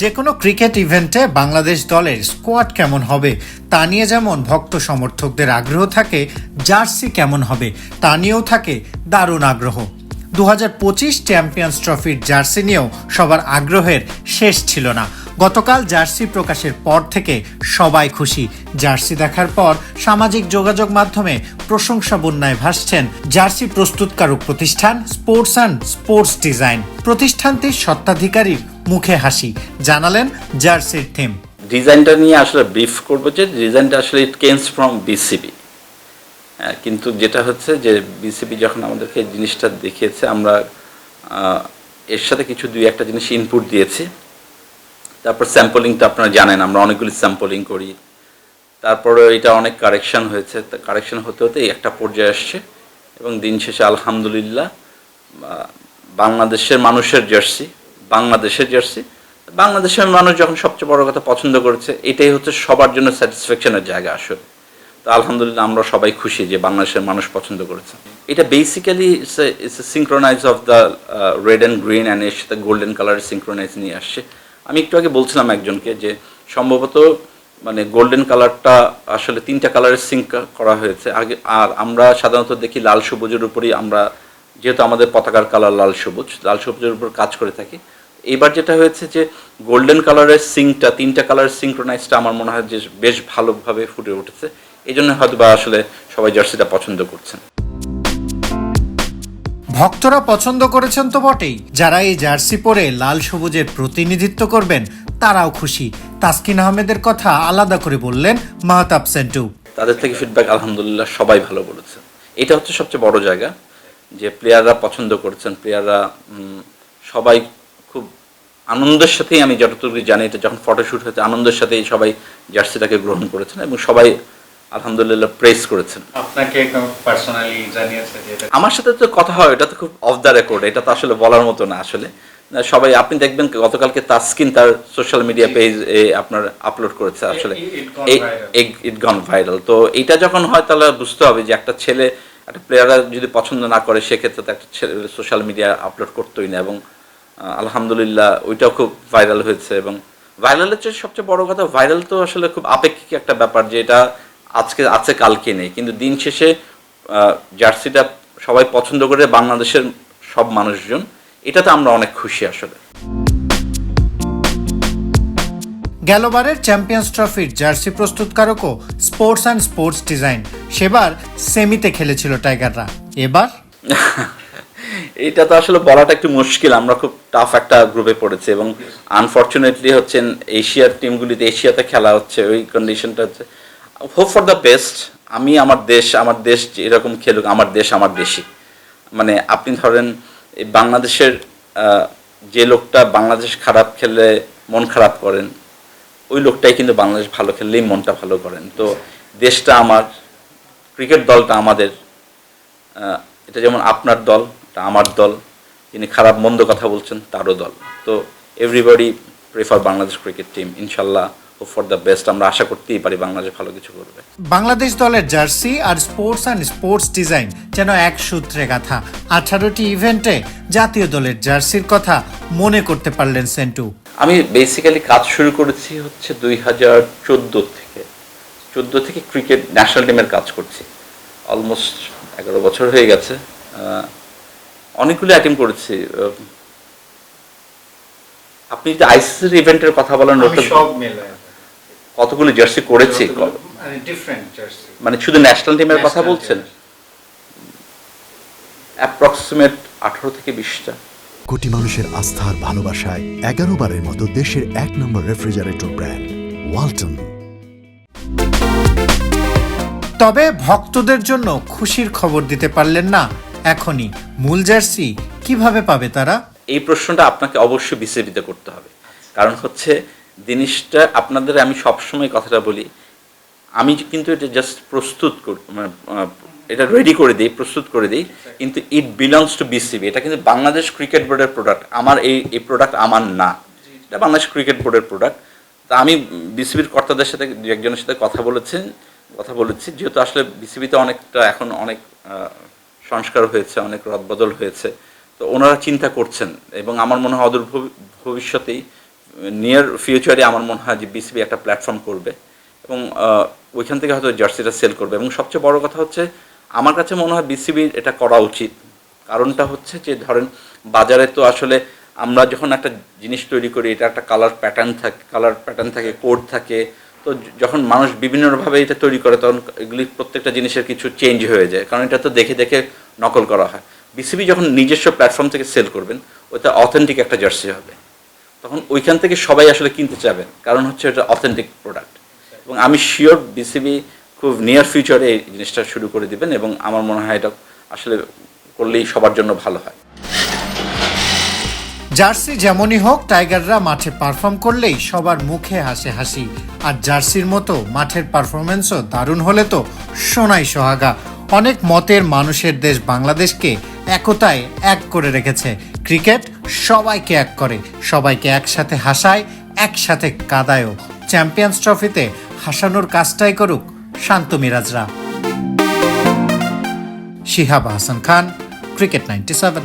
যে কোনো ক্রিকেট ইভেন্টে বাংলাদেশ দলের স্কোয়াড কেমন হবে তা নিয়ে যেমন ভক্ত সমর্থকদের আগ্রহ থাকে, জার্সি কেমন হবে তা নিয়েও থাকে দারুণ আগ্রহ। দু হাজার পঁচিশ চ্যাম্পিয়ন্স ট্রফির জার্সি নিয়েও সবার আগ্রহের শেষ ছিল না। গতকাল জার্সি প্রকাশের পর থেকে সবাই খুশি। জার্সি দেখার পর সামাজিক যোগাযোগ মাধ্যমে প্রশংসা বন্যায় ভাসছেন জার্সি প্রস্তুতকারক প্রতিষ্ঠান স্পোর্টস অ্যান্ড স্পোর্টস ডিজাইন। প্রতিষ্ঠানটির সত্ত্বাধিকারীর মুখে হাসি। জানালেন জার্সির থিম। ডিজাইনটা নিয়ে আসলে ব্রিফ করব যে ডিজাইনটা আসলে ইট কেমস ফ্রম বিসিবি কিন্তু যেটা হচ্ছে যে বিসিবি যখন আমাদেরকে জিনিসটা দেখিয়েছে, আমরা এর সাথে কিছু দুই একটা জিনিস ইনপুট দিয়েছি। তারপর স্যাম্পলিংটা আপনারা জানেন, আমরা অনেকগুলি স্যাম্পলিং করি। তারপরে এটা অনেক কারেকশন হয়েছে। কারেকশন হতে হতে একটা পর্যায়ে আসছে এবং দিন শেষে আলহামদুলিল্লাহ বাংলাদেশের মানুষের জার্সি বাংলাদেশের জার্সি বাংলাদেশের মানুষ যখন সবচেয়ে বড় কথা পছন্দ করেছে, এটাই হচ্ছে সবার জন্য স্যাটিসফ্যাকশনের জায়গা আসলে। তো আলহামদুলিল্লাহ আমরা সবাই খুশি যে বাংলাদেশের মানুষ পছন্দ করেছে। এটা basically it's a synchronize of the red and green and এর সাথে গোল্ডেন কালারের সিঙ্ক্রোনাইজ নিয়ে আসছে। আমি একটু আগে বলছিলাম একজনকে যে সম্ভবত মানে গোল্ডেন কালারটা আসলে তিনটা কালারের সিঙ্ক করা হয়েছে। আগে, আর আমরা সাধারণত দেখি লাল সবুজের উপরই আমরা, যেহেতু আমাদের পতাকার কালার লাল সবুজ, লাল সবুজের উপর কাজ করে থাকি। এবার যেটা হয়েছে যে গোল্ডেন কালারের সিঙ্কটা তিনটা কালারের সিঙ্ক্রোনাইজটা আমার মনে হয় যে বেশ ভালোভাবে ফুটে উঠেছে। এই জন্য হয়তো বা আসলে সবাই জার্সিটা পছন্দ করছেন। ভক্তরা পছন্দ করেছেন তো বটেই। যারা এই জার্সি পরে লাল সবুজের প্রতিনিধিত্ব করবেন তারাও খুশি। তাসকিন আহমেদের কথা আলাদা করে বললেন মাহতাব সেন্টু। তাদের থেকে ফিডব্যাক আলহামদুলিল্লাহ সবাই ভালো বলেছে। এটা হচ্ছে সবচেয়ে বড় জায়গা যে প্লেয়াররা পছন্দ করেছেন প্লেয়াররা সবাই আনন্দের সাথেই আমি যতটুকু জানি এটা যখন ফটোশ্যুট হয়েছে আনন্দের সাথেই সবাই জার্সিটাকে গ্রহণ করেছেন এবং সবাই আলহামদুলিল্লাহ প্রেস করেছেন। আপনাকে পার্সোনালি জানিয়েছে আমার সাথে তো কথা হয় এটা তো খুব অফ দ্য রেকর্ড এটা তো আসলে বলার মতো না আসলে। সবাই আপনি দেখবেন গতকালকে তাসকিন তার সোশ্যাল মিডিয়া পেজ আপনার আপলোড করেছে আসলে। ইট গন ভাইরাল তো এটা যখন হয় তাহলে বুঝতে হবে যে একটা ছেলে একটা প্লেয়াররা যদি পছন্দ না করে সেক্ষেত্রে তো একটা ছেলে সোশ্যাল মিডিয়া আপলোড করতোই না এবং আলহামদুলিল্লাহ ওইটাও খুব ভাইরাল হয়েছে এবং ভাইরালের চেয়ে সবচেয়ে বড় কথা ভাইরাল তো আসলে খুব আপেক্ষিক একটা ব্যাপার যে এটা আজকে আছে কালকে নেই। কিন্তু দিন শেষে জার্সিটা সবাই পছন্দ করে বাংলাদেশের সব মানুষজন এটাতে আমরা অনেক খুশি আসলে। গেলবারের চ্যাম্পিয়ন্স ট্রফির জার্সি প্রস্তুতকারকও স্পোর্টস অ্যান্ড স্পোর্টস ডিজাইন সেবার সেমিতে খেলেছিল টাইগাররা এবার? এটা তো আসলে বলাটা একটু মুশকিল, আমরা খুব টাফ একটা গ্রুপে পড়েছি এবং আনফর্চুনেটলি হচ্ছেন এশিয়ার টিমগুলিতে এশিয়াতে খেলা হচ্ছে, ওই কন্ডিশনটা হচ্ছে। হোপ ফর দ্য বেস্ট আমি আমার দেশ আমার দেশ এরকম খেলুক, আমার দেশ আমার দেশই। মানে আপনি ধরেন, এই বাংলাদেশের যে লোকটা বাংলাদেশ খারাপ খেললে মন খারাপ করেন, ওই লোকটাই কিন্তু বাংলাদেশ ভালো খেললেই মনটা ভালো করেন। তো দেশটা আমার, ক্রিকেট দলটা আমাদের এটা যেমন আপনার দল এটা আমার দল যিনি খারাপ মন্দ কথা বলছেন তারও দল। তো everybody prefer Bangladesh cricket team ইনশাল্লাহ ও ফর দ্য বেস্ট আমরা আশা করতেই পারি বাংলাদেশ ভালো কিছু করবে। বাংলাদেশ দলের জার্সি আর স্পোর্টস অ্যান্ড স্পোর্টস ডিজাইন যেন এক সূত্রে গাথা। আঠারোটি ইভেন্টে জাতীয় দলের জার্সির কথা মনে করতে পারলেন সেন্টু। আমি বেসিক্যালি কাজ শুরু করেছি হচ্ছে দুই হাজার চোদ্দ থেকে। চোদ্দ থেকে ক্রিকেট ন্যাশনাল টিমের কাজ করছি। অলমোস্ট এগারো বছর হয়ে গেছে। অনেকগুলো অ্যাটেম্প করেছি আপনি যদি আইসিসির ইভেন্টের কথা বলেন আমি সব মেলায় কতগুলো জার্সি করেছি? মানে মানে শুধু ন্যাশনাল টিমের কথা বলছেন? অ্যাপ্রক্সিমেট আঠারো থেকে বিশটা। কোটি মানুষের আস্থার ভালোবাসায় এগারো বারের মতো দেশের এক নম্বর রেফ্রিজারেটর ব্র্যান্ড ওয়ালটন তবে ভক্তদের জন্য খুশির খবর দিতে পারলেন না এখনই। মূল জার্সি কীভাবে পাবে তারা? এই প্রশ্নটা আপনাকে অবশ্যই বিসিবিতে করতে হবে। কারণ হচ্ছে জিনিসটা আপনাদের আমি সবসময় কথাটা বলি আমি কিন্তু এটা জাস্ট প্রস্তুত মানে, এটা রেডি করে দিই প্রস্তুত করে দিই কিন্তু ইট বিলংস টু বিসিবি এটা কিন্তু বাংলাদেশ ক্রিকেট বোর্ডের প্রোডাক্ট আমার এই এই প্রোডাক্ট আমার না। এটা বাংলাদেশ ক্রিকেট বোর্ডের প্রোডাক্ট তা আমি বিসিবির কর্তাদের সাথে দু একজনের সাথে কথা বলেছেন কথা বলেছি যেহেতু আসলে বিসিবিতে অনেকটা এখন অনেক সংস্কার হয়েছে, অনেক রদবদল হয়েছে। তো ওনারা চিন্তা করছেন এবং আমার মনে হয় অদূর ভবিষ্যতেই নিয়ার ফিউচারে আমার মনে হয় যে বিসিবি একটা প্ল্যাটফর্ম করবে এবং ওইখান থেকে হয়তো জার্সিটা সেল করবে এবং সবচেয়ে বড় কথা হচ্ছে, আমার কাছে মনে হয় বিসিবির এটা করা উচিত। কারণটা হচ্ছে যে ধরেন, বাজারে তো আসলে আমরা যখন একটা জিনিস তৈরি করি, এটা একটা কালার প্যাটার্ন থাকে কালার প্যাটার্ন থাকে কোড থাকে তো যখন মানুষ বিভিন্নভাবে এটা তৈরি করে, তখন এগুলি প্রত্যেকটা জিনিসের কিছু চেঞ্জ হয়ে যায়। কারণ এটা তো দেখে দেখে নকল করা হয়। বিসিবি যখন নিজস্ব প্ল্যাটফর্ম থেকে সেল করবেন ওটা অথেন্টিক একটা জার্সি হবে। তখন ওইখান থেকে সবাই আসলে কিনতে চাবেন কারণ হচ্ছে এটা অথেন্টিক প্রোডাক্ট এবং আমি শিওর বিসিবি খুব নিয়ার ফিউচারে এই জিনিসটা শুরু করে দিবেন এবং আমার মনে হয় এটা আসলে করলেই সবার জন্য ভালো হয়। জার্সি যেমনই হোক, টাইগাররা মাঠে পারফর্ম করলেই সবার মুখে হাসে হাসি। আর জার্সির মতো মাঠের পারফরমেন্সও দারুণ হলে তো সোনাই সোহাগা। অনেক মতের মানুষের দেশ বাংলাদেশকে একতায় এক করে রেখেছে। ক্রিকেট সবাইকে এক করে, সবাইকে একসাথে হাসায়, একসাথে কাদায়ও। চ্যাম্পিয়ন্স ট্রফিতে হাসানোর কাজটাই করুক Shanto মিরাজরা। Shihab Hasan Khan cricket ninety seven